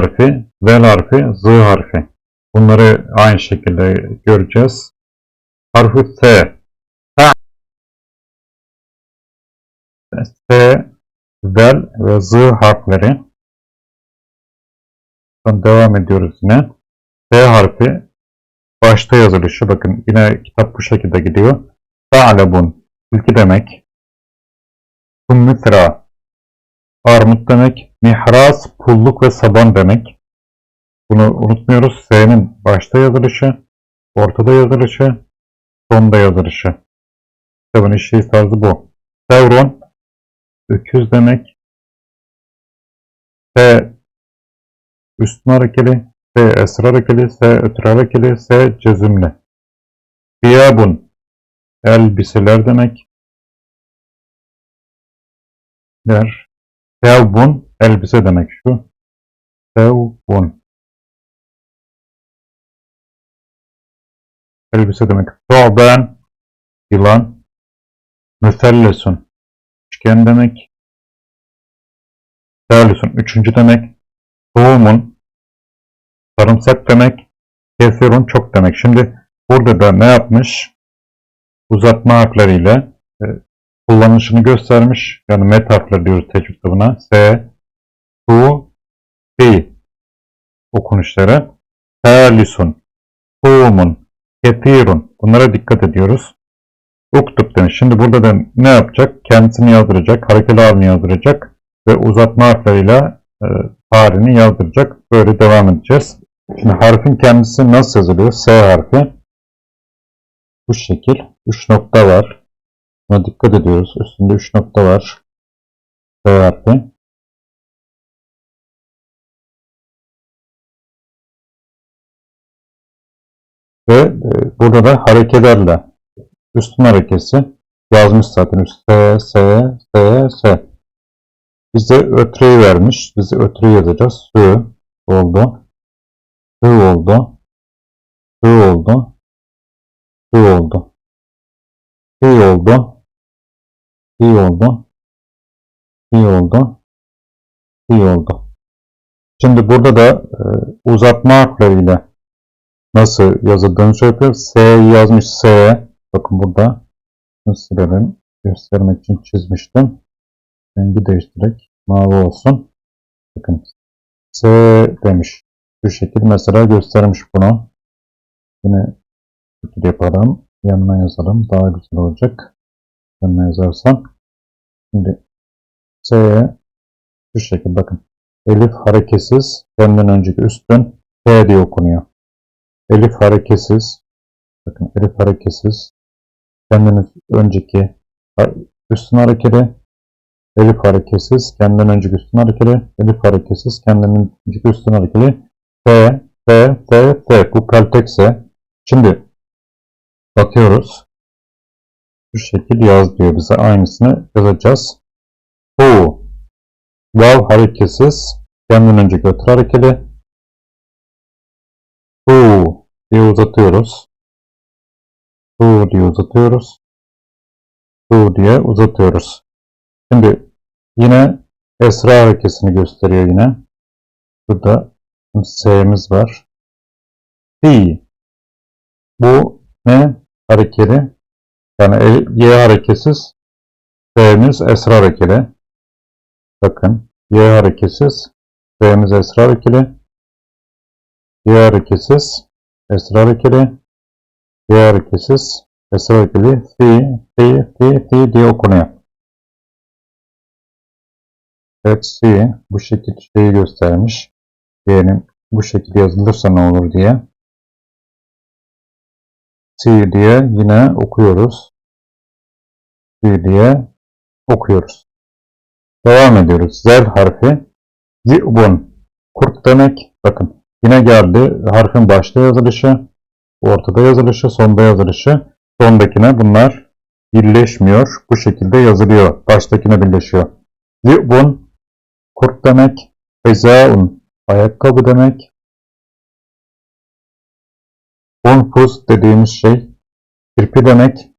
harfi, zel harfi, z harfi. Bunları aynı şekilde göreceğiz. Harfi S. S, zel ve z harfleri. Sonra devam ediyoruz yine. S harfi başta yazılışı. Bakın yine kitap bu şekilde gidiyor. Ta'lebun. Tilki demek. Summitra. Armut demek. Mihras, pulluk ve saban demek. Bunu unutmuyoruz. S'nin başta yazılışı, ortada yazılışı, sonda yazılışı. Kitabın işleyiş tarzı bu. Sevron, öküz demek. S, üstün harekeli. S, esra harekeli. S, ötürü harekeli. S, cezimli. Biyabun, elbiseler demek. Der. Sevbun, elbise demek şu. Sevbun. Elbise demek. Tuğben, yılan. Müsellesun, üçgen demek. Salisun, üçüncü demek. Tohumun, sarımsak demek. Kesirun, çok demek. Şimdi burada da ne yapmış? Uzatma harfleriyle e, kullanışını göstermiş. Yani met harfleri diyoruz tecvid buna. S, tu, fi okunuşları. Salisun, tohumun, Ketirun. Bunlara dikkat ediyoruz. Uktub demiş. Şimdi burada da ne yapacak? Kendisini yazdıracak. Harekeli halini yazdıracak. Ve uzatma harfleriyle e, tarihini yazdıracak. Böyle devam edeceğiz. Şimdi harfin kendisi nasıl yazılıyor? S harfi. Bu şekil. 3 nokta var. Buna dikkat ediyoruz. Üstünde 3 nokta var. Harfi. Ve e, burada da harekelerle üstün harekesi yazmış zaten. S, S, S, S. Bize ötreyi vermiş. Bize ötreyi yazacağız. Sü oldu. Sü oldu. Sü oldu. Sü oldu. Sü oldu. Sü oldu. Sü oldu. Sü oldu. Şimdi burada da e, uzatma harfleriyle nasıl yazıldığını söylüyor. S yazmış S. Bakın burada silelim. Göstermek için çizmiştim. Rengi değiştirerek mavi olsun. Bakın S demiş. Şu şekil mesela göstermiş bunu. Yine şekil yapalım. Yanına yazalım. Daha güzel olacak. Yanına yazarsam. Şimdi S şu şekil bakın. Elif hareketsiz. Kendinden önceki üstün S diye okunuyor. Elif hareketsiz. Bakın elif hareketsiz. Kendiniz önceki üstün harekeli. Elif hareketsiz. Kendinden önceki üstün harekeli. Elif hareketsiz. Kendinden önceki üstün harekeli. T, T, T, T. Bu peltekse. Şimdi bakıyoruz. Şu şekil yaz diyor bize. Aynısını yazacağız. Bu. Vav hareketsiz. Kendinden önceki ötür harekeli. Bu diye uzatıyoruz. Bu diye uzatıyoruz. Bu diye uzatıyoruz. Şimdi yine esra harekesini gösteriyor yine. Burada S'miz var. Fi. Bu ne hareketi? Yani Y hareketsiz. S'miz esra harekeli. Bakın. Y hareketsiz. S'miz esra harekeli. Y hareketsiz. Esra harekeli. Y hareketsiz. Esra harekeli. Fi, fi, fi, fi diye okunuyor. Evet, fi bu şekilde şeyi göstermiş. Diyelim bu şekilde yazılırsa ne olur diye. Si diye yine okuyoruz. Diye okuyoruz. Devam ediyoruz. Zel harfi. Zibun. Kurt demek. Bakın yine geldi. Harfin başta yazılışı, ortada yazılışı, sonda yazılışı. Sondakine bunlar birleşmiyor. Bu şekilde yazılıyor. Baştakine birleşiyor. Zibun. Kurt demek. Fezaun. Ayakkabı demek. Unfus dediğimiz şey kirpi demek.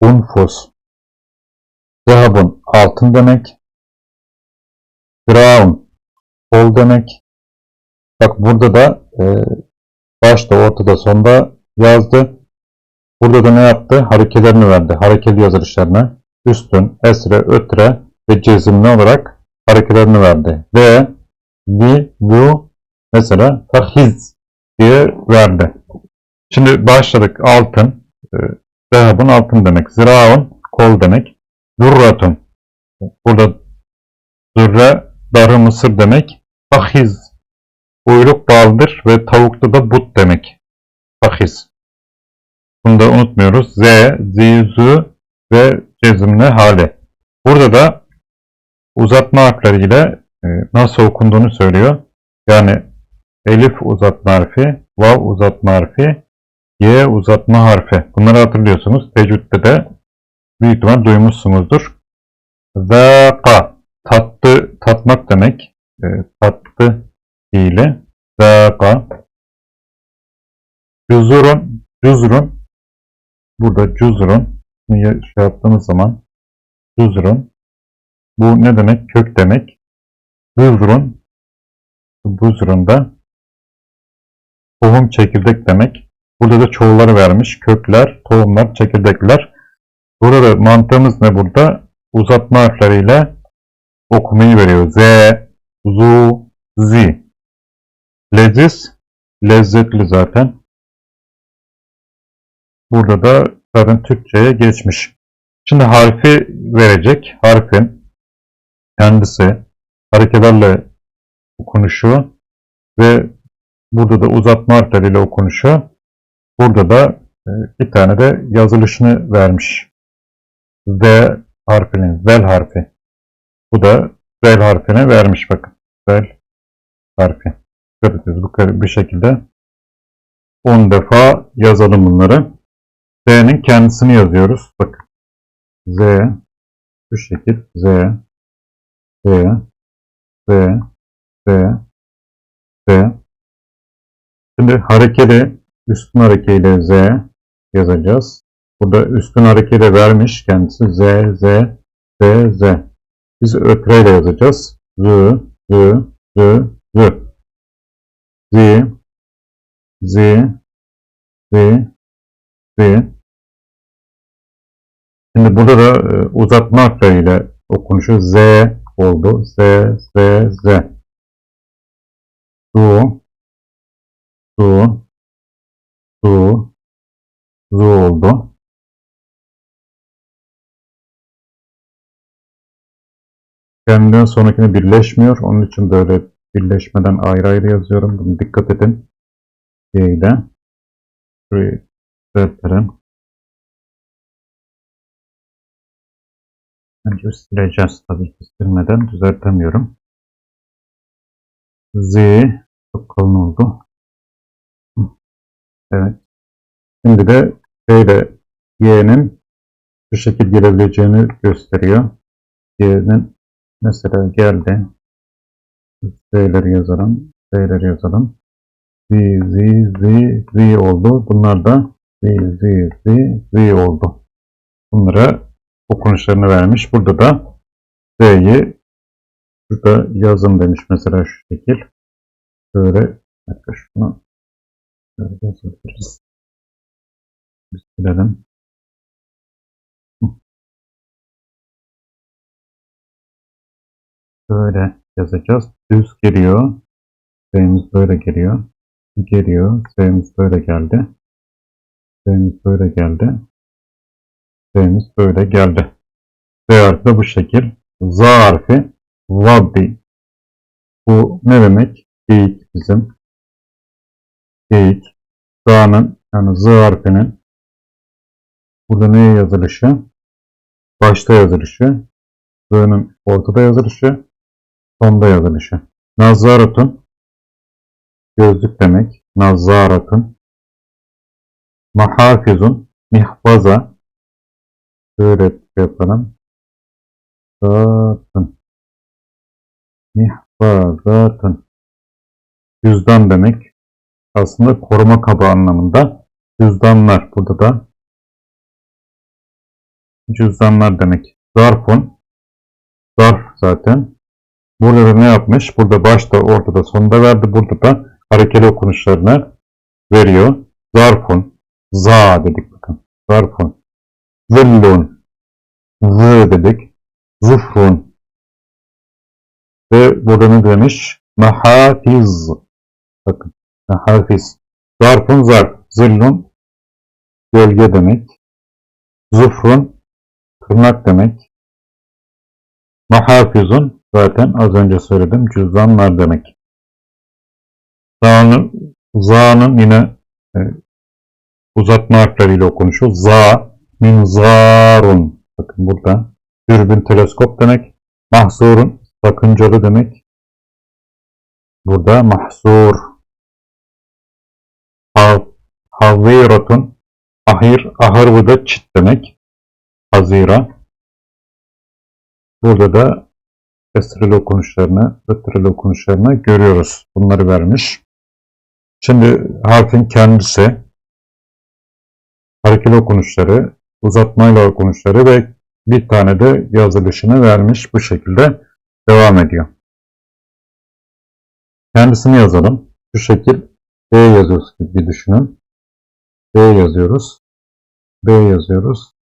Unfus. Zehabun altın demek. Graun kol demek. Bak burada da e, başta, ortada, sonda yazdı. Burada da ne yaptı? Harekelerini verdi. Harekeli yazılışlarını üstün, esre, ötre ve cezimli olarak harekelerini verdi. Ve li, lu mesela tahiz diye verdi. Şimdi başladık. Altın. E, Zehabın altın demek. Ziraun kol demek. Zurratun. Burada zürre darı mısır demek. Tahiz uyruk baldır ve tavukta da but demek. Tahiz. Bunu da unutmuyoruz. Z, zizu ve cezimli hali. Burada da uzatma harfleriyle e, nasıl okunduğunu söylüyor. Yani elif uzatma harfi, vav uzatma harfi, y uzatma harfi. Bunları hatırlıyorsunuz. Tecvidde de büyük ihtimal duymuşsunuzdur. Zaka tattı, tatmak demek. E, tattı fiili. Zaka. Cuzurun, cuzurun. Burada cuzurun. Şey yaptığımız zaman cuzurun. Bu ne demek? Kök demek. Buzurun. Buzurun da tohum çekirdek demek. Burada da çoğulları vermiş. Kökler, tohumlar, çekirdekler. Burada mantığımız ne burada? Uzatma harfleriyle okumayı veriyor. Z, zu, zi. Leziz, lezzetli zaten. Burada da zaten Türkçe'ye geçmiş. Şimdi harfi verecek. Harfin kendisi hareketlerle okunuşu ve burada da uzatma harfleriyle okunuşu. Burada da e, bir tane de yazılışını vermiş. Z harfinin, zel harfi. Bu da zel harfine vermiş bakın. Zel harfi. Dikkat bu bir şekilde 10 defa yazalım bunları. Z'nin kendisini yazıyoruz. Bakın. Z şu şekil Z Z Z Z Z Şimdi harekeli üstün harekeyle Z yazacağız. Burada üstün harekeyi vermiş kendisi. Z, Z, Z, Z. Biz ötreyle yazacağız. Z, Z, Z, Z. Z, Z, Z, Z. Şimdi burada da e, uzatma harfleriyle okunuşu Z oldu. Z, Z, Z. Su, Su, Su, Zu oldu. Kendinden sonrakine birleşmiyor. Onun için böyle birleşmeden ayrı ayrı yazıyorum. Bunu dikkat edin. Y'yle. Şurayı düzeltelim. Önce sileceğiz tabii ki silmeden düzeltemiyorum. Z çok kalın oldu. Evet. Şimdi de ile Y'nin bu şekilde gelebileceğini gösteriyor. Y'nin mesela geldi. Z'leri yazalım. Z'leri yazalım. Z, Z, Z, Z oldu. Bunlar da Z, Z, Z, Z oldu. Bunlara okunuşlarını vermiş. Burada da Z'yi şurada yazın demiş mesela şu şekil. Böyle şunu şöyle yazabiliriz. Bir silelim. Böyle yazacağız. Düz geliyor. Z'miz böyle geliyor. Geliyor. Z'miz böyle geldi. Z'miz böyle geldi. Z'miz böyle geldi. Z harfi de bu şekil. Z harfi Vaddi. Bu ne demek? Geyik bizim. Geyik. Z'nın yani Z harfinin burada neye yazılışı? Başta yazılışı. Z'nın ortada yazılışı. Sonda yazılışı. Nazaratun gözlük demek. Nazaratun mahafizun mihfaza şöyle yapalım. Zatın mihfazatın cüzdan demek. Aslında koruma kabı anlamında. Cüzdanlar burada da cüzdanlar demek. Zarfun zarf zaten Burada da ne yapmış? Burada başta, ortada, sonunda verdi. Burada da harekeli okunuşlarını veriyor. Zarfun, za dedik bakın. Zarfun, zillun, z dedik. Zıfrun. Ve burada ne demiş? Mahafiz. Bakın. Mahafiz. Zarfun zarf. Zillun gölge demek. Zufrun tırnak demek. Mahafizun zaten az önce söyledim cüzdanlar demek. Za'nın, za'nın yine e, uzatma harfleriyle okunuşu. Za, minzarun. Bakın burada. Dürbün teleskop demek. Mahzurun sakıncalı demek. Burada mahzur. Hav, haviratun. Ahir, ahır bu da çit demek. Hazira. Burada da esrili okunuşlarını, ötrili okunuşlarını görüyoruz. Bunları vermiş. Şimdi harfin kendisi, harekeli okunuşları, uzatmayla okunuşları ve bir tane de yazılışını vermiş. Bu şekilde devam ediyor. Kendisini yazalım. Şu şekil B yazıyoruz gibi düşünün. B yazıyoruz. B yazıyoruz.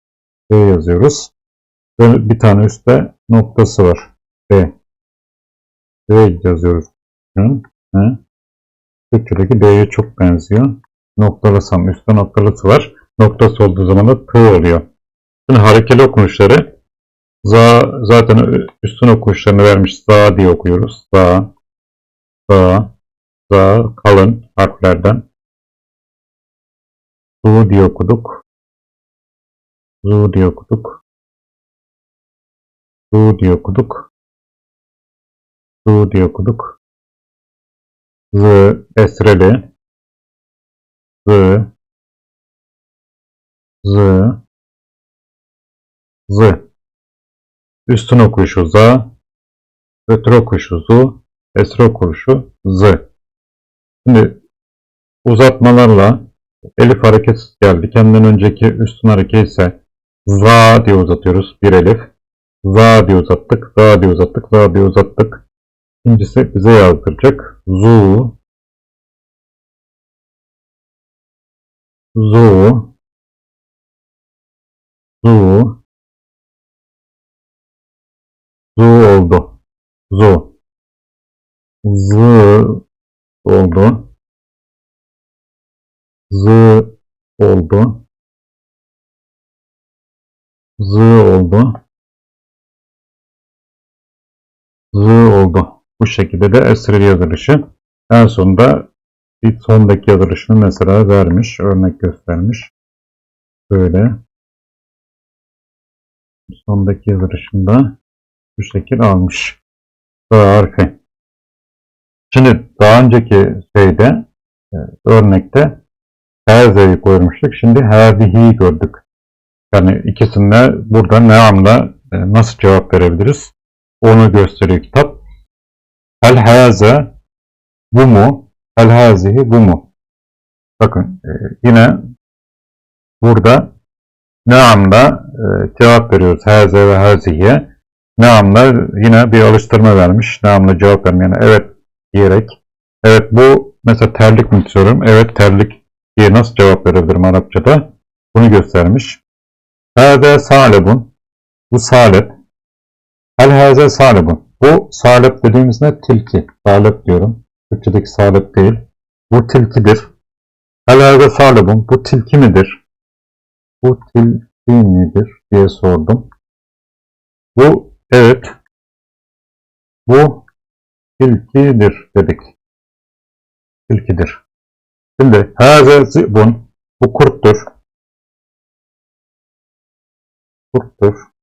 B yazıyoruz. Bir tane üstte noktası var. B. B yazıyoruz. Türkçedeki B'ye çok benziyor. Noktalasam üstte noktalısı var. Noktası olduğu zaman da T oluyor. Şimdi harekeli okunuşları za, zaten üstün okunuşlarını vermiş. Za diye okuyoruz. Za, za, za kalın harflerden. Zu diye okuduk. Zu diye okuduk. Zu diye okuduk. Zu diye okuduk. Z esreli. Z Z Z Üstün okuyuşu za, ötür okuyuşu zu, esre okuyuşu z. Şimdi uzatmalarla elif hareketsiz geldi. Kendinden önceki üstün hareket ise za diye uzatıyoruz. Bir elif. Za diye uzattık. Za diye uzattık. Za diye uzattık. İkincisi bize yazdıracak. Zu Zu Zu Zu oldu. Zu Z oldu. Z oldu. Z oldu. Z oldu. Bu şekilde de esreli yazılışı. En sonunda bir sondaki yazılışını mesela vermiş, örnek göstermiş. Böyle. Sondaki yazılışında bu şekil almış. D harfi. Şimdi daha önceki şeyde e, örnekte herzeyi koymuştuk. Şimdi herzihi gördük. Yani ikisinde burada ne anla e, nasıl cevap verebiliriz? Onu gösteriyor kitap. Hel haze bu mu? Hel hazihi bu mu? Bakın e, yine burada ne anla e, cevap veriyoruz haze ve hazihiye. Ne anla yine bir alıştırma vermiş. Ne anla cevap vermeyen evet diyerek. Evet bu mesela terlik mi soruyorum? Evet terlik diye nasıl cevap verebilirim Arapçada? Bunu göstermiş. Hâze salebun. Bu salep. Hel hâze salebun. Bu salep dediğimiz ne? Tilki. Salep diyorum. Türkçedeki salep değil. Bu tilkidir. Hel hâze salebun. Bu tilki midir? Bu tilki midir diye sordum. Bu evet. Bu tilkidir dedik. Tilkidir. Şimdi hâze zibun. Bu kurttur. Kurttur.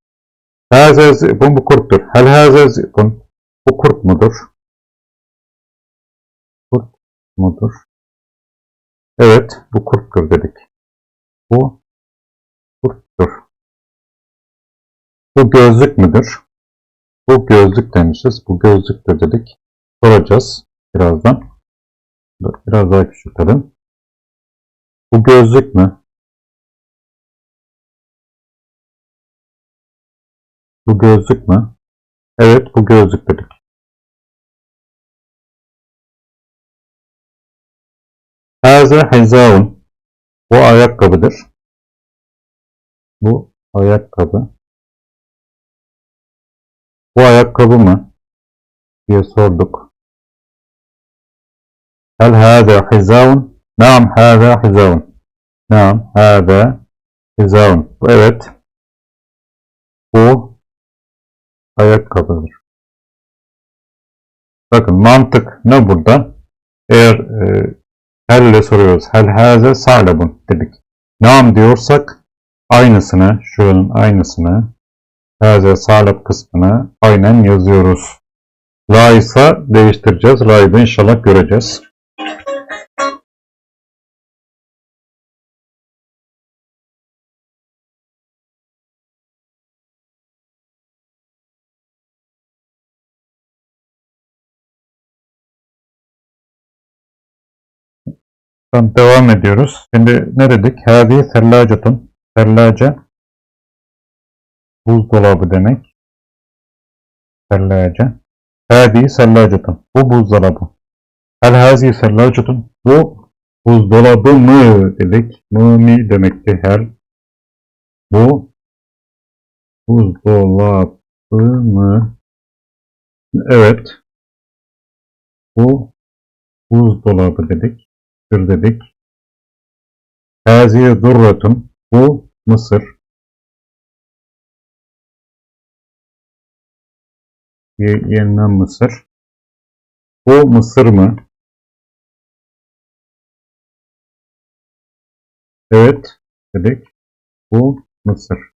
Hâze zibun bu kurttur. Hel zibun. Bu kurt mudur? Kurt mudur? Evet, bu kurttur dedik. Bu kurttur. Bu gözlük müdür? Bu gözlük demişiz. Bu gözlüktür dedik. Soracağız birazdan. Biraz daha küçültelim. Bu gözlük mü? Bu gözlük mü? Evet, bu gözlük dedik. Haza hizaun. Bu ayakkabıdır. Bu ayakkabı. Bu ayakkabı mı? diye sorduk. Hel hâzâ hizaun? Naam hâzâ hizaun. Naam hâzâ hizaun. Evet. Bu ayakkabıdır. Bakın mantık ne burada? Eğer e, hel ile soruyoruz. Hel hâze sa'lebun dedik. Naam diyorsak aynısını, şuranın aynısını hâze sa'leb kısmını aynen yazıyoruz. La ise değiştireceğiz. La'yı inşallah göreceğiz. Tamam, devam ediyoruz. Şimdi ne dedik? Hâzi sellâcetun. Sellâce buzdolabı demek. Sellâce. Hâzi sellâcetun. Bu buzdolabı. Hel hâzi sellâcetun. Bu buzdolabı mı dedik. Mı mi demekti hel. Bu buzdolabı mı? Evet. Bu buzdolabı dedik. Mısır dedik. Haziye zurratun. Bu Mısır. Ye- Yenilen Mısır. Bu Mısır mı? Evet dedik. Bu Mısır.